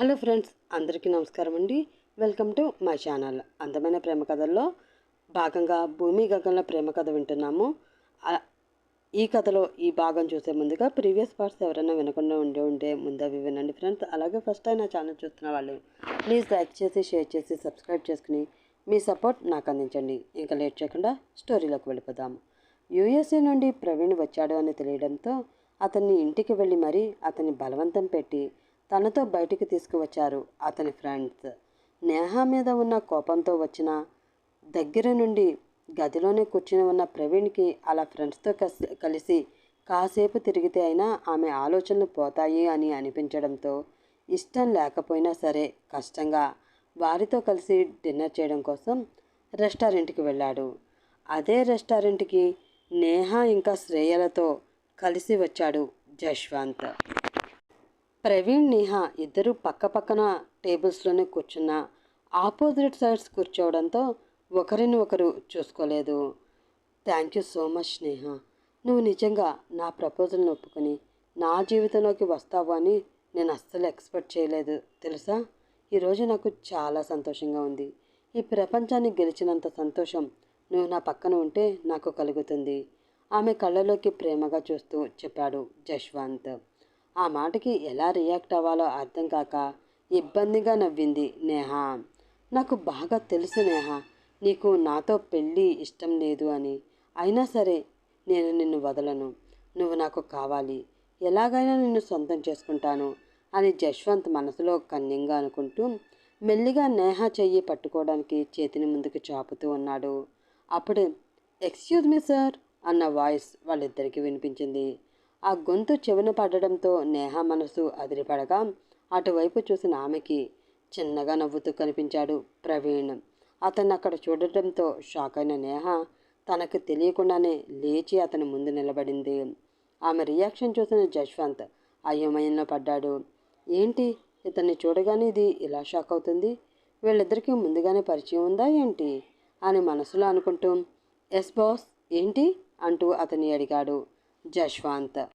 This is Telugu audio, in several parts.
హలో ఫ్రెండ్స్ అందరికీ నమస్కారం అండి. Welcome to my channel. అందమైన ప్రేమ కథల్లో భాగంగా భూమి గగన్ల ప్రేమ కథ వింటున్నాము. ఈ కథలో ఈ భాగం చూసే ముందుగా ప్రీవియస్ పార్ట్స్ ఎవరైనా వినకుండా ఉండే ఉంటే ముందు అవి వినండి ఫ్రెండ్స్. అలాగే ఫస్ట్ టైం నా ఛానల్ చూస్తున్న వాళ్ళు ప్లీజ్ లైక్ చేసి షేర్ చేసి సబ్స్క్రైబ్ చేసుకుని మీ సపోర్ట్ నాకు అందించండి. ఇంకా లేట్ చేయకుండా స్టోరీలోకి వెళ్ళిపోదాము. యూఎస్ఏ నుండి ప్రవీణ్ వచ్చాడు అని తెలియడంతో అతన్ని ఇంటికి వెళ్ళి మరీ అతన్ని బలవంతం పెట్టి తనతో బయటికి తీసుకువచ్చారు అతని ఫ్రెండ్స్. నేహా మీద ఉన్న కోపంతో వచ్చిన దగ్గర నుండి గదిలోనే కూర్చుని ఉన్న ప్రవీణ్కి అలా ఫ్రెండ్స్తో కలిసి కాసేపు తిరిగితే అయినా ఆమె ఆలోచనలు పోతాయి అని అనిపించడంతో ఇష్టం లేకపోయినా సరే కష్టంగా వారితో కలిసి డిన్నర్ చేయడం కోసం రెస్టారెంట్కి వెళ్ళాడు. అదే రెస్టారెంట్కి నేహా ఇంకా శ్రేయలతో కలిసి వచ్చాడు జశ్వంత్. ప్రవీణ్ నేహా ఇద్దరు పక్క పక్కన టేబుల్స్లోనే కూర్చున్న. ఆపోజిట్ సైడ్స్ కూర్చోవడంతో ఒకరిని ఒకరు చూసుకోలేదు. Thank you so much Sneha నువ్వు నిజంగా నా ప్రపోజల్ని ఒప్పుకొని నా జీవితంలోకి వస్తావు అని నేను అస్సలు ఎక్స్పెక్ట్ చేయలేదు తెలుసా? ఈరోజు నాకు చాలా సంతోషంగా ఉంది. ఈ ప్రపంచాన్ని గెలిచినంత సంతోషం నువ్వు నా పక్కన ఉంటే నాకు కలుగుతుంది. ఆమె కళ్ళలోకి ప్రేమగా చూస్తూ చెప్పాడు జశ్వంత్. ఆ మాటకి ఎలా రియాక్ట్ అవ్వాలో అర్థం కాక ఇబ్బందిగా నవ్వింది నేహ. నాకు బాగా తెలుసు నేహ. నీకు నాతో పెళ్ళి ఇష్టం లేదు అని. అయినా సరే నేను నిన్ను వదలను. నువ్వు నాకు కావాలి. ఎలాగైనా నిన్ను సొంతం చేసుకుంటాను అని జశ్వంత్ మనసులో కన్యంగా అనుకుంటూ మెల్లిగా నేహ చెయ్యి పట్టుకోవడానికి చేతిని ముందుకు చాపుతూ ఉన్నాడు. అప్పుడు ఎక్స్క్యూజ్ మీ సార్ అన్న వాయిస్ వాళ్ళిద్దరికీ వినిపించింది. ఆ గొంతు చెవిన పడడంతో నేహ మనసు అదిరిపడగా అటువైపు చూసిన ఆమెకి చిన్నగా నవ్వుతూ కనిపించాడు ప్రవీణ్. అతన్ని అక్కడ చూడటంతో షాక్ అయిన నేహ తనకు తెలియకుండానే లేచి అతని ముందు నిలబడింది. ఆమె రియాక్షన్ చూసిన జశ్వంత్ అయోమయంలో పడ్డాడు. ఏంటి? ఇతన్ని చూడగానే ఇది ఇలా షాక్ అవుతుంది? వీళ్ళిద్దరికీ ముందుగానే పరిచయం ఉందా ఏంటి? అని మనసులో అనుకుంటూ ఎస్ బాస్ ఏంటి? అంటూ అతన్ని అడిగాడు. జశ్వాంత్.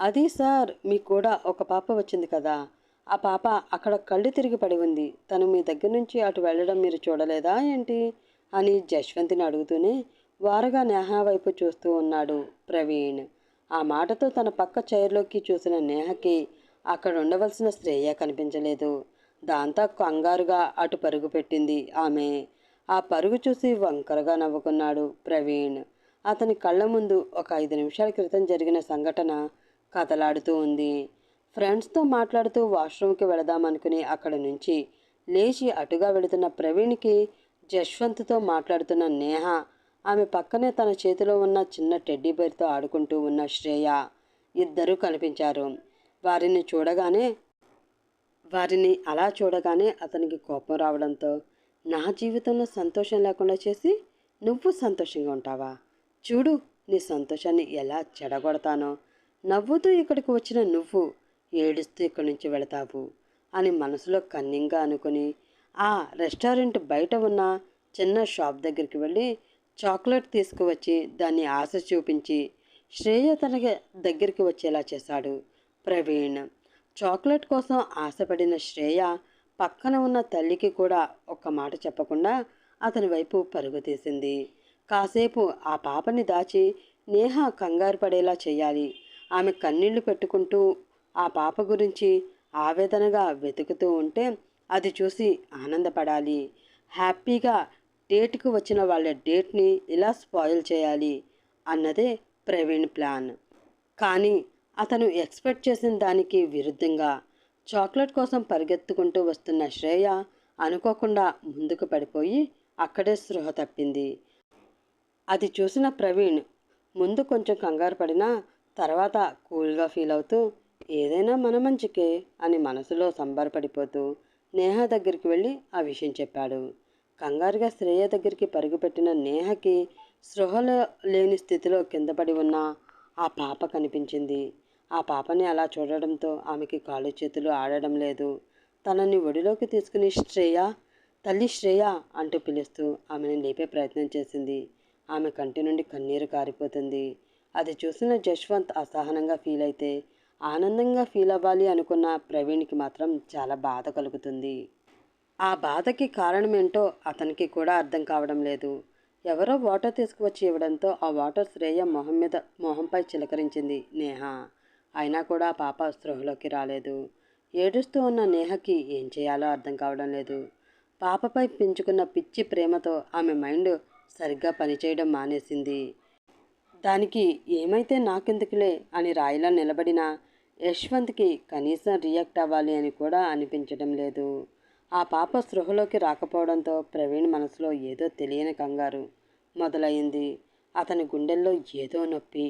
అది సార్ మీకు కూడా ఒక పాప వచ్చింది కదా. ఆ పాప అక్కడ కళ్ళు తిరిగి పడి ఉంది. తను మీ దగ్గర నుంచి అటు వెళ్ళడం మీరు చూడలేదా ఏంటి? అని జశ్వంతిని అడుగుతూనే వారగా నేహా వైపు చూస్తూ ఉన్నాడు ప్రవీణ్. ఆ మాటతో తన పక్క చైర్లోకి చూసిన నేహకి అక్కడ ఉండవలసిన శ్రేయ కనిపించలేదు. దాంతో కంగారుగా అటు పరుగు పెట్టింది ఆమె. ఆ పరుగు చూసి వంకరగా నవ్వుకున్నాడు ప్రవీణ్. అతని కళ్ళ ముందు ఒక ఐదు నిమిషాల క్రితం జరిగిన సంఘటన కథలాడుతూ ఉంది. ఫ్రెండ్స్తో మాట్లాడుతూ వాష్రూమ్కి వెళదామనుకుని అక్కడ నుంచి లేచి అటుగా వెళుతున్న ప్రవీణ్కి జశ్వంత్తో మాట్లాడుతున్న నేహ ఆమె పక్కనే తన చేతిలో ఉన్న చిన్న టెడ్డీ బేర్తో ఆడుకుంటూ ఉన్న శ్రేయ ఇద్దరూ కనిపించారు. వారిని చూడగానే వారిని అలా చూడగానే అతనికి కోపం రావడంతో నా జీవితంలో సంతోషం లేకుండా చేసి నువ్వు సంతోషంగా ఉంటావా? చూడు నీ సంతోషాన్ని ఎలా చెడగొడతానో. నవ్వుతూ ఇక్కడికి వచ్చిన నువ్వు ఏడుస్తూ ఇక్కడి నుంచి వెళతావు అని మనసులో కన్నింగా అనుకుని ఆ రెస్టారెంట్ బయట ఉన్న చిన్న షాప్ దగ్గరికి వెళ్ళి చాక్లెట్ తీసుకువచ్చి దాన్ని ఆశ చూపించి శ్రేయ తన దగ్గరికి వచ్చేలా చేశాడు. ప్రవీణ్ చాక్లెట్ కోసం ఆశపడిన శ్రేయ పక్కన ఉన్న తల్లికి కూడా ఒక్క మాట చెప్పకుండా అతని వైపు పరుగు తీసింది. కాసేపు ఆ పాపని దాచి నేహ కంగారు పడేలా చేయాలి. ఆమె కన్నీళ్ళు పెట్టుకుంటూ ఆ పాప గురించి ఆవేదనగా వెతుకుతూ ఉంటే అది చూసి ఆనందపడాలి. హ్యాపీగా డేట్కు వచ్చిన వాళ్ళ డేట్ని ఇలా స్పాయిల్ చేయాలి అన్నదే ప్రవీణ్ ప్లాన్. కానీ అతను ఎక్స్పెక్ట్ చేసిన దానికి విరుద్ధంగా చాక్లెట్ కోసం పరిగెత్తుకుంటూ వస్తున్న శ్రేయ అనుకోకుండా ముందుకు పడిపోయి అక్కడే స్పృహ తప్పింది. అది చూసిన ప్రవీణ్ ముందు కొంచెం కంగారు పడినా తర్వాత కూల్గా ఫీల్ అవుతూ ఏదైనా మన మంచికే అని మనసులో సంబరపడిపోతూ నేహ దగ్గరికి వెళ్ళి ఆ విషయం చెప్పాడు. కంగారుగా శ్రేయ దగ్గరికి పరుగుపెట్టిన నేహకి స్పృహలో లేని స్థితిలో కిందపడి ఉన్న ఆ పాప కనిపించింది. ఆ పాపని అలా చూడడంతో ఆమెకి కాళ్ళు చేతులు ఆడడం లేదు. తనని ఒడిలోకి తీసుకుని శ్రేయ తల్లి శ్రేయ అంటూ పిలుస్తూ ఆమెను లేపే ప్రయత్నం చేసింది. ఆమె కంటి నుండి కన్నీరు కారిపోతుంది. అది చూసిన జశ్వంత్ అసహనంగా ఫీల్ అయితే ఆనందంగా ఫీల్ అవ్వాలి అనుకున్న ప్రవీణ్కి మాత్రం చాలా బాధ కలుగుతుంది. ఆ బాధకి కారణమేంటో అతనికి కూడా అర్థం కావడం లేదు. ఎవరో వాటర్ తీసుకువచ్చి ఇవ్వడంతో ఆ వాటర్ శ్రేయ మొహం మీద మొహంపై చిలకరించింది నేహ. అయినా కూడా పాప స్పృహలోకి రాలేదు. ఏడుస్తూ ఉన్న నేహకి ఏం చేయాలో అర్థం కావడం లేదు. పాపపై పెంచుకున్న పిచ్చి ప్రేమతో ఆమె మైండ్ సరిగ్గా పనిచేయడం మానేసింది. దానికి ఏమైతే నాకెందుకులే అని రాయిలా నిలబడిన యశ్వంత్కి కనీసం రియాక్ట్ అవ్వాలి అని కూడా అనిపించడం లేదు. ఆ పాప స్పృహలోకి రాకపోవడంతో ప్రవీణ్ మనసులో ఏదో తెలియని కంగారు మొదలైంది. అతని గుండెల్లో ఏదో నొప్పి.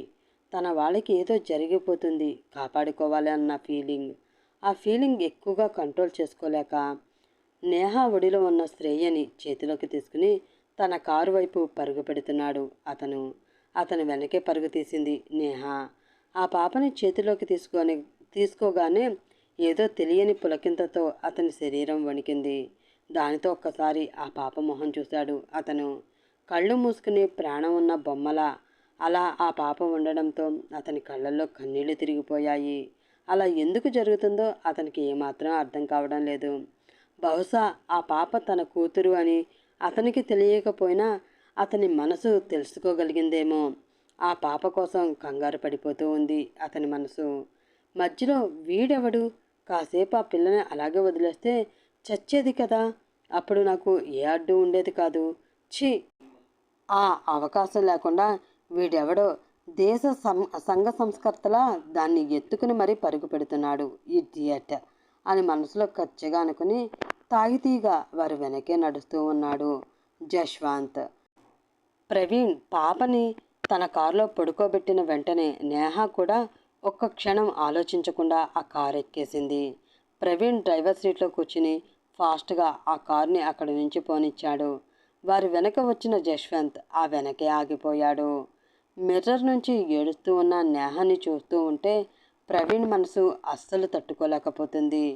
తన వాళ్ళకి ఏదో జరిగిపోతుంది. కాపాడుకోవాలి అన్న ఫీలింగ్. ఆ ఫీలింగ్ ఎక్కువగా కంట్రోల్ చేసుకోలేక నేహా ఒడిలో ఉన్న శ్రేయని చేతిలోకి తీసుకుని తన కారు వైపు పరుగు పెడుతున్నాడు. అతను అతను వెనకే పరుగు తీసింది నేహ. ఆ పాపని చేతిలోకి తీసుకొని తీసుకోగానే ఏదో తెలియని పులకింతతో అతని శరీరం వణికింది. దానితో ఒక్కసారి ఆ పాప మొహం చూశాడు. అతను కళ్ళు మూసుకుని ప్రాణం ఉన్న బొమ్మలా అలా ఆ పాప ఉండడంతో అతని కళ్ళల్లో కన్నీళ్ళు తిరిగిపోయాయి. అలా ఎందుకు జరుగుతుందో అతనికి ఏమాత్రం అర్థం కావడం లేదు. బహుశా ఆ పాప తన కూతురు అని అతనికి తెలియకపోయినా అతని మనసు తెలుసుకోగలిగిందేమో. ఆ పాప కోసం కంగారు పడిపోతూ ఉంది అతని మనసు. మధ్యలో వీడెవడు? కాసేపు ఆ పిల్లని అలాగే వదిలేస్తే చచ్చేది కదా? అప్పుడు నాకు ఏ అడ్డు ఉండేది కాదు. ఛీ! ఆ అవకాశం లేకుండా వీడెవడో దేశ సం సంఘ సంస్కర్తలా దాన్ని ఎత్తుకుని మరీ పరుగు పెడుతున్నాడు ఈ థియేటర్ అని మనసులో ఖచ్చిగా అనుకుని తాగితీగా వారి వెనకే నడుస్తూ ఉన్నాడు జశ్వాంత్. ప్రవీణ్ పాపని తన కారులో పడుకోబెట్టిన వెంటనే నేహ కూడా ఒక్క క్షణం ఆలోచించకుండా ఆ కారు ఎక్కేసింది ప్రవీణ్ డ్రైవర్ సీట్లో కూర్చుని ఫాస్ట్గా ఆ కారుని అక్కడి నుంచి పోనిచ్చాడు. వారి వెనక వచ్చిన జశ్వంత్ ఆ వెనకే ఆగిపోయాడు. మిర్రర్ నుంచి ఏడుస్తూ ఉన్న నేహాని చూస్తూ ఉంటే ప్రవీణ్ మనసు అస్సలు తట్టుకోలేకపోతుంది.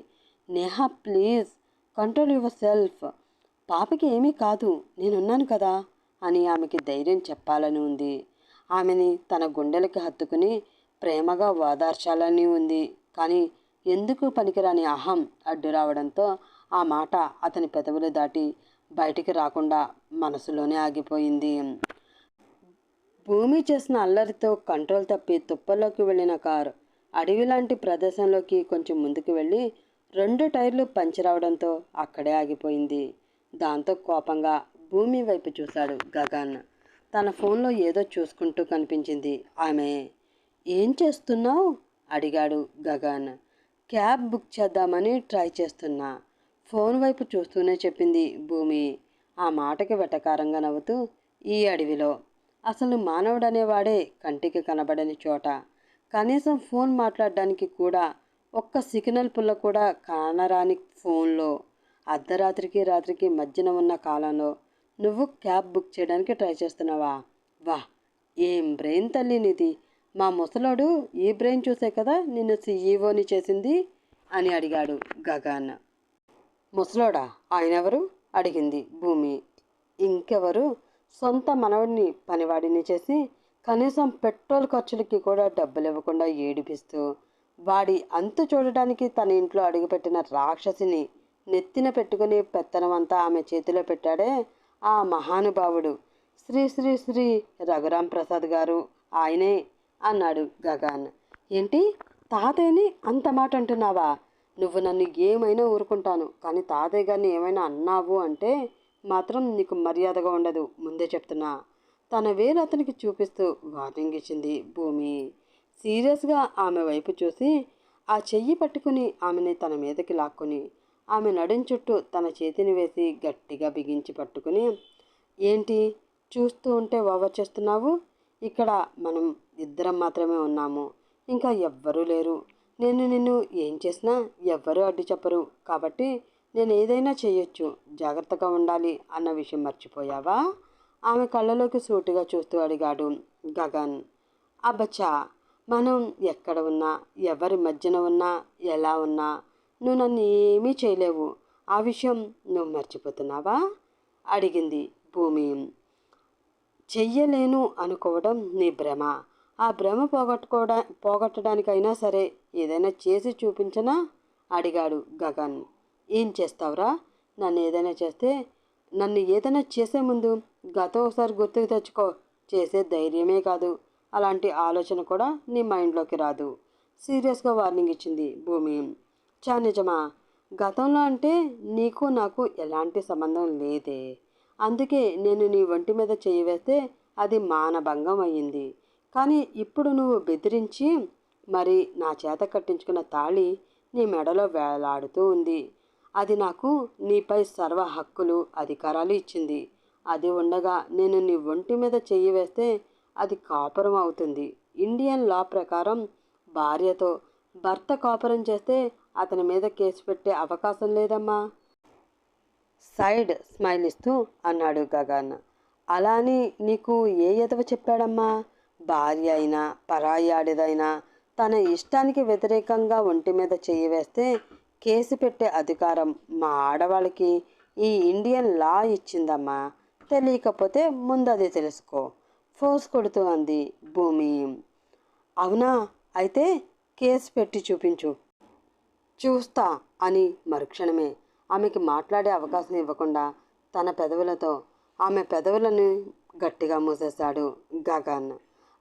నేహ ప్లీజ్! Control yourself. పాపకి ఏమీ కాదు నేనున్నాను కదా అని ఆమెకి ధైర్యం చెప్పాలని ఉంది. ఆమెని తన గుండెలకి హత్తుకుని ప్రేమగా ఓదార్చాలని ఉంది. కానీ ఎందుకు పనికిరాని అహం అడ్డు రావడంతో ఆ మాట అతని పెదవులు దాటి బయటికి రాకుండా మనసులోనే ఆగిపోయింది. భూమి చేసిన అల్లరితో కంట్రోల్ తప్పి తుప్పల్లోకి వెళ్ళిన కారు అడవి లాంటి ప్రదేశంలోకి కొంచెం ముందుకు వెళ్ళి రెండు టైర్లు పంచర్ అవడంతో అక్కడే ఆగిపోయింది. దాంతో కోపంగా భూమి వైపు చూశాడు గగన్. తన ఫోన్లో ఏదో చూసుకుంటూ కనిపించింది ఆమె. ఏం చేస్తున్నావు? అడిగాడు గగన్. క్యాబ్ బుక్ చేద్దామని ట్రై చేస్తున్నా ఫోన్ వైపు చూస్తూనే చెప్పింది భూమి. ఆ మాటకి వెటకారంగా నవ్వుతూ ఈ అడవిలో అసలు మానవుడనేవాడే కంటికి కనబడని చోట. కనీసం ఫోన్ మాట్లాడడానికి కూడా ఒక్క సిగ్నల్ పుల్ల కూడా కానరాని ఫోన్లో అర్ధరాత్రికి రాత్రికి మధ్యన ఉన్న కాలంలో నువ్వు క్యాబ్ బుక్ చేయడానికి ట్రై చేస్తున్నావా? వా ఏం బ్రెయిన్ తల్లి నీది? మా ముసలోడు ఈ బ్రెయిన్ చూసే కదా నిన్ను సీఈఓని చేసింది అని అడిగాడు గగన్. ముసలోడా? ఆయన ఎవరు? అడిగింది భూమి. ఇంకెవరు? సొంత మనవడిని పనివాడిని చేసి కనీసం పెట్రోల్ ఖర్చులకి కూడా డబ్బులు ఇవ్వకుండా ఏడిపిస్తూ వాడి అంతు చూడటానికి తన ఇంట్లో అడుగుపెట్టిన రాక్షసిని నెత్తిన పెట్టుకుని పెత్తనమంతా ఆమె చేతిలో పెట్టాడే ఆ మహానుభావుడు. శ్రీ శ్రీ శ్రీ రఘురాం ప్రసాద్ గారు ఆయనే అన్నాడు గగన్. ఏంటి? తాతయ్యని అంత మాట అంటున్నావా? నువ్వు నన్ను ఏమైనా ఊరుకుంటాను కానీ తాతయ్య గారిని ఏమైనా అన్నావు అంటే మాత్రం నీకు మర్యాదగా ఉండదు ముందే చెప్తున్నా. తన వేలు అతనికి చూపిస్తూ వార్నింగ్ ఇచ్చింది భూమి. సీరియస్గా ఆమె వైపు చూసి ఆ చెయ్యి పట్టుకుని ఆమెని తన మీదకి లాక్కుని ఆమె నడుం చుట్టూ తన చేతిని వేసి గట్టిగా బిగించి పట్టుకుని ఏంటి? చూస్తూ ఉంటే ఓవర్ చేస్తున్నావు? ఇక్కడ మనం ఇద్దరం మాత్రమే ఉన్నాము. ఇంకా ఎవ్వరూ లేరు. నేను నిన్ను ఏం చేసినా ఎవ్వరూ అడ్డు చెప్పరు. కాబట్టి నేను ఏదైనా చేయొచ్చు. జాగ్రత్తగా ఉండాలి అన్న విషయం మర్చిపోయావా? ఆమె కళ్ళలోకి సూటిగా చూస్తూ అడిగాడు గగన్. అబ్బచ్చా! మనం ఎక్కడ ఉన్నా ఎవరి మధ్యన ఉన్నా ఎలా ఉన్నా నువ్వు నన్ను ఏమీ చేయలేవు. ఆ విషయం నువ్వు మర్చిపోతున్నావా? అడిగింది భూమి. చెయ్యలేను అనుకోవడం నీ భ్రమ. ఆ భ్రమ పోగొట్టుకోవడా పోగొట్టడానికైనా సరే ఏదైనా చేసి చూపించనా? అడిగాడు గగన్. ఏం చేస్తావురా? నన్ను ఏదైనా చేస్తే నన్ను ఏదైనా చేసే ముందు గతం ఒకసారి గుర్తుకు తెచ్చుకో. చేసే ధైర్యమే కాదు. అలాంటి ఆలోచన కూడా నీ మైండ్లోకి రాదు. సీరియస్గా వార్నింగ్ ఇచ్చింది భూమి. చా నిజమా? గతంలో అంటే నీకు నాకు ఎలాంటి సంబంధం లేదే. అందుకే నేను నీ ఒంటి మీద చేయి వేస్తే అది మానభంగం అయ్యింది. కానీ ఇప్పుడు నువ్వు బెదిరించి మరి నా చేత కట్టించుకున్న తాళి నీ మెడలో వేలాడుతూ ఉంది. అది నాకు నీపై సర్వ హక్కులు అధికారాలు ఇచ్చింది. అది ఉండగా నేను నీ ఒంటి మీద చెయ్యి వేస్తే అది కాపురం అవుతుంది. ఇండియన్ లా ప్రకారం భార్యతో భర్త కాపురం చేస్తే అతని మీద కేసు పెట్టే అవకాశం లేదమ్మా. సైడ్ స్మైల్ ఇస్తూ అన్నాడు గగన్. అలా అని నీకు ఏ ఎదవ చెప్పాడమ్మా? భార్య అయినా పరాయి ఆడిదైనా తన ఇష్టానికి వ్యతిరేకంగా ఒంటి మీద చేయి వేస్తే కేసు పెట్టే అధికారం మా ఆడవాళ్ళకి ఈ ఇండియన్ లా ఇచ్చిందమ్మా. తెలియకపోతే ముందు అది తెలుసుకో. ఫోర్స్ కొడుతూ అంది భూమి. అవునా? అయితే కేసు పెట్టి చూపించు. చూస్తా అని మరుక్షణమే ఆమెకి మాట్లాడే అవకాశం ఇవ్వకుండా తన పెదవులతో ఆమె పెదవులను గట్టిగా మూసేశాడు గగన్.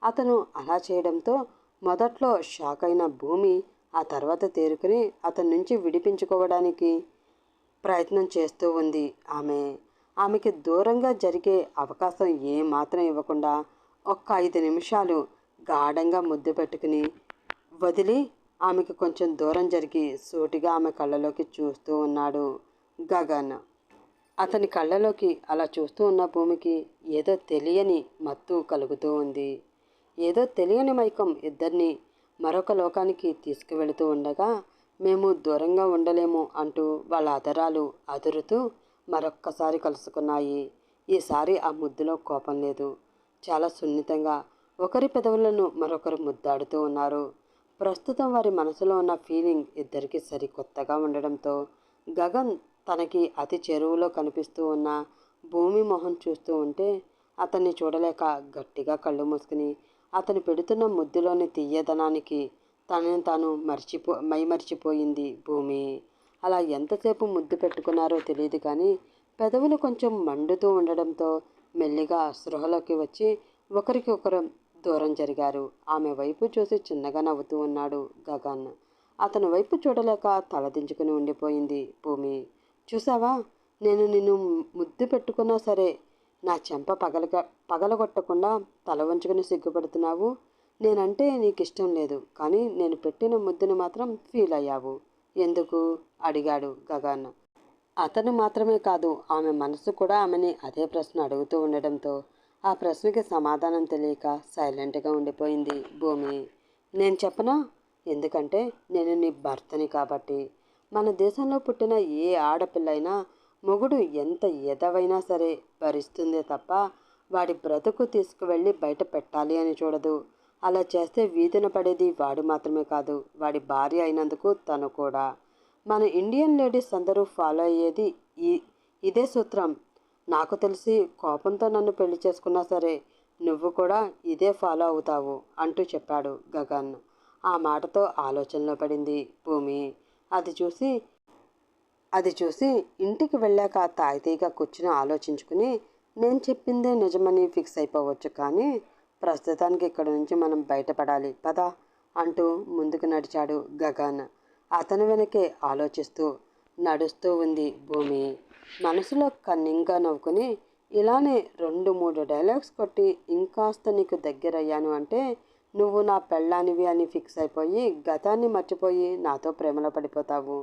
అతను అలా చేయడంతో మొదట్లో షాక్ అయిన భూమి ఆ తర్వాత తేరుకుని అతని నుంచి విడిపించుకోవడానికి ప్రయత్నం చేస్తూ ఉంది ఆమె. ఆమెకి దూరంగా జరిగే అవకాశం ఏమాత్రం ఇవ్వకుండా ఒక్క ఐదు నిమిషాలు గాఢంగా ముద్దు పెట్టుకుని వదిలి ఆమెకు కొంచెం దూరం జరిగి సూటిగా ఆమె కళ్ళలోకి చూస్తూ ఉన్నాడు గగన్. అతని కళ్ళలోకి అలా చూస్తూ ఉన్న భూమికి ఏదో తెలియని మత్తు కలుగుతూ ఉంది. ఏదో తెలియని మైకం ఇద్దరిని మరొక లోకానికి తీసుకువెళుతూ ఉండగా మేము దూరంగా ఉండలేము అంటూ వాళ్ళ అదరాలు అదురుతూ మరొక్కసారి కలుసుకున్నాయి. ఈసారి ఆ ముద్దులో కోపం లేదు. చాలా సున్నితంగా ఒకరి పెదవులను మరొకరు ముద్దాడుతూ ఉన్నారు. ప్రస్తుతం వారి మనసులో ఉన్న ఫీలింగ్ ఇద్దరికి సరికొత్తగా ఉండడంతో గగన్ తనకి అతి చెరువులో కనిపిస్తూ ఉన్న భూమి మొహం చూస్తూ ఉంటే అతన్ని చూడలేక గట్టిగా కళ్ళు మూసుకుని అతను పెడుతున్న ముద్దులోని తీయదనానికి తనని తాను మర్చిపో మైమర్చిపోయింది భూమి. అలా ఎంతసేపు ముద్దు పెట్టుకున్నారో తెలియదు కానీ పెదవులు కొంచెం మండుతూ ఉండడంతో మెల్లిగా స్పృహలోకి వచ్చి ఒకరికి ఒకరు దూరం జరిగారు. ఆమె వైపు చూసి చిన్నగా నవ్వుతూ ఉన్నాడు గగన్. అతని వైపు చూడలేక తలదించుకుని ఉండిపోయింది భూమి. చూసావా? నేను నిన్ను ముద్దు పెట్టుకున్నా సరే నా చెంప పగలగ పగలగొట్టకుండా తల వంచుకుని సిగ్గుపడుతున్నావు? నేనంటే నీకు ఇష్టం లేదు కానీ నేను పెట్టిన ముద్దుని మాత్రం ఫీల్ అయ్యావు. ఎందుకు? అడిగాడు గగన్. అతను మాత్రమే కాదు ఆమె మనసు కూడా ఆమెని అదే ప్రశ్న అడుగుతూ ఉండడంతో ఆ ప్రశ్నకి సమాధానం తెలియక సైలెంట్గా ఉండిపోయింది భూమి. నేను చెప్పనా? ఎందుకంటే నేను నీ భర్తని కాబట్టి. మన దేశంలో పుట్టిన ఏ ఆడపిల్లైనా మొగుడు ఎంత ఎదవైనా సరే భరిస్తుందే తప్ప వాడి బ్రతుకు తీసుకువెళ్ళి బయట పెట్టాలి అని చూడదు. అలా చేస్తే వీధిన పడేది వాడు మాత్రమే కాదు వాడి భార్య అయినందుకు తను కూడా. మన ఇండియన్ లేడీస్ అందరూ ఫాలో అయ్యేది ఈ ఇదే సూత్రం. నాకు తెలిసి కోపంతో నన్ను పెళ్ళి చేసుకున్నా సరే నువ్వు కూడా ఇదే ఫాలో అవుతావు అంటూ చెప్పాడు గగన్. ఆ మాటతో ఆలోచనలో పడింది భూమి. అది చూసి అది చూసి ఇంటికి వెళ్ళాక తాయితీగా కూర్చుని ఆలోచించుకుని నేను చెప్పిందే నిజమని ఫిక్స్ అయిపోవచ్చు కానీ ప్రస్తుతానికి ఇక్కడ నుంచి మనం బయటపడాలి. పదా! అంటూ ముందుకు నడిచాడు గగన్. అతని వెనకే ఆలోచిస్తూ నడుస్తూ ఉంది భూమి. మనసులో కన్నింగా నవ్వుకుని ఇలానే రెండు మూడు డైలాగ్స్ కొట్టి ఇంకాస్త నీకు దగ్గరయ్యాను అంటే నువ్వు నా పెళ్ళానివి అని ఫిక్స్ అయిపోయి గతాన్ని మర్చిపోయి నాతో ప్రేమలో పడిపోతావు.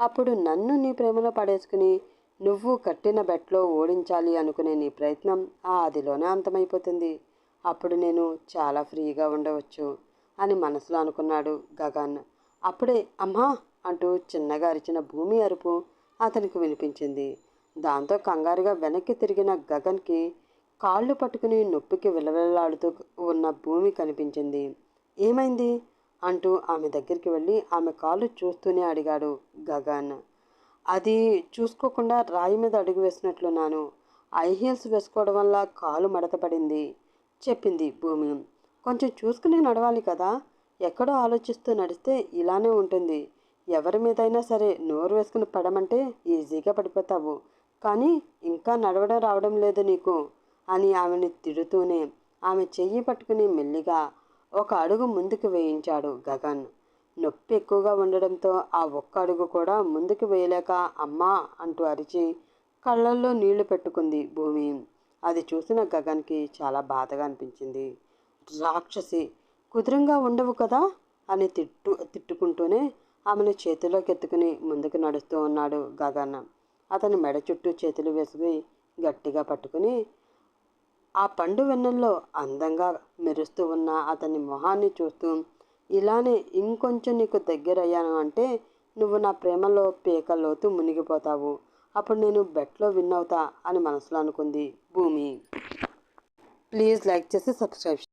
అప్పుడు నన్ను నీ ప్రేమలో పడేసుకుని నువ్వు కట్టిన బెట్లో ఓడించాలి అనుకునే నీ ప్రయత్నం ఆ అదిలోనే అంతమైపోతుంది. అప్పుడు నేను చాలా ఫ్రీగా ఉండవచ్చు అని మనసులో అనుకున్నాడు గగన్. అప్పుడే అమ్మా అంటూ చిన్నగా అరిచిన భూమి అరుపు అతనికి వినిపించింది. దాంతో కంగారుగా వెనక్కి తిరిగిన గగన్కి కాళ్ళు పట్టుకుని నొప్పికి విలవిల్లాడుతూ ఉన్న భూమి కనిపించింది. ఏమైంది? అంటూ ఆమె దగ్గరికి వెళ్ళి ఆమె కాళ్ళు చూస్తూనే అడిగాడు గగన్. అది చూసుకోకుండా రాయి మీద అడుగు వేసినట్లున్నాను. ఐ హీల్స్ వేసుకోవడం వల్ల కాలు మడతపడింది. చెప్పింది భూమి. కొంచెం చూసుకుని నడవాలి కదా. ఎక్కడో ఆలోచిస్తూ నడిస్తే ఇలానే ఉంటుంది. ఎవరి మీదైనా సరే నోరు వేసుకుని పడమంటే ఈజీగా పడిపోతావు. కానీ ఇంకా నడవడం రావడం లేదు నీకు అని ఆమెని తిడుతూనే ఆమె చెయ్యి పట్టుకుని మెల్లిగా ఒక అడుగు ముందుకు వేయించాడు గగన్. నొప్పి ఎక్కువగా ఉండడంతో ఆ ఒక్క అడుగు కూడా ముందుకు వేయలేక అమ్మా అంటూ అరిచి కళ్ళల్లో నీళ్ళు పెట్టుకుంది భూమి. అది చూసిన గగన్కి చాలా బాధగా అనిపించింది. రాక్షసి కుదురంగా ఉండవు కదా? అని తిట్టు తిట్టుకుంటూనే ఆమెను చేతిలోకి ఎత్తుకుని ముందుకు నడుస్తూ ఉన్నాడు గగన్. అతని మెడ చుట్టూ చేతులు వేసుకుని గట్టిగా పట్టుకుని ఆ పండు వెన్నెల్లో అందంగా మెరుస్తూ ఉన్న అతని మొహాన్ని చూస్తూ ఇలానే ఇంకొంచెం నీకు దగ్గరయ్యాను అంటే నువ్వు నా ప్రేమలో పీకలోతు మునిగిపోతావు. అప్పుడు నేను బెట్లో విన్ అవుతా అని మనసులో అనుకుంది భూమి. ప్లీజ్ లైక్ చేసి సబ్స్క్రైబ్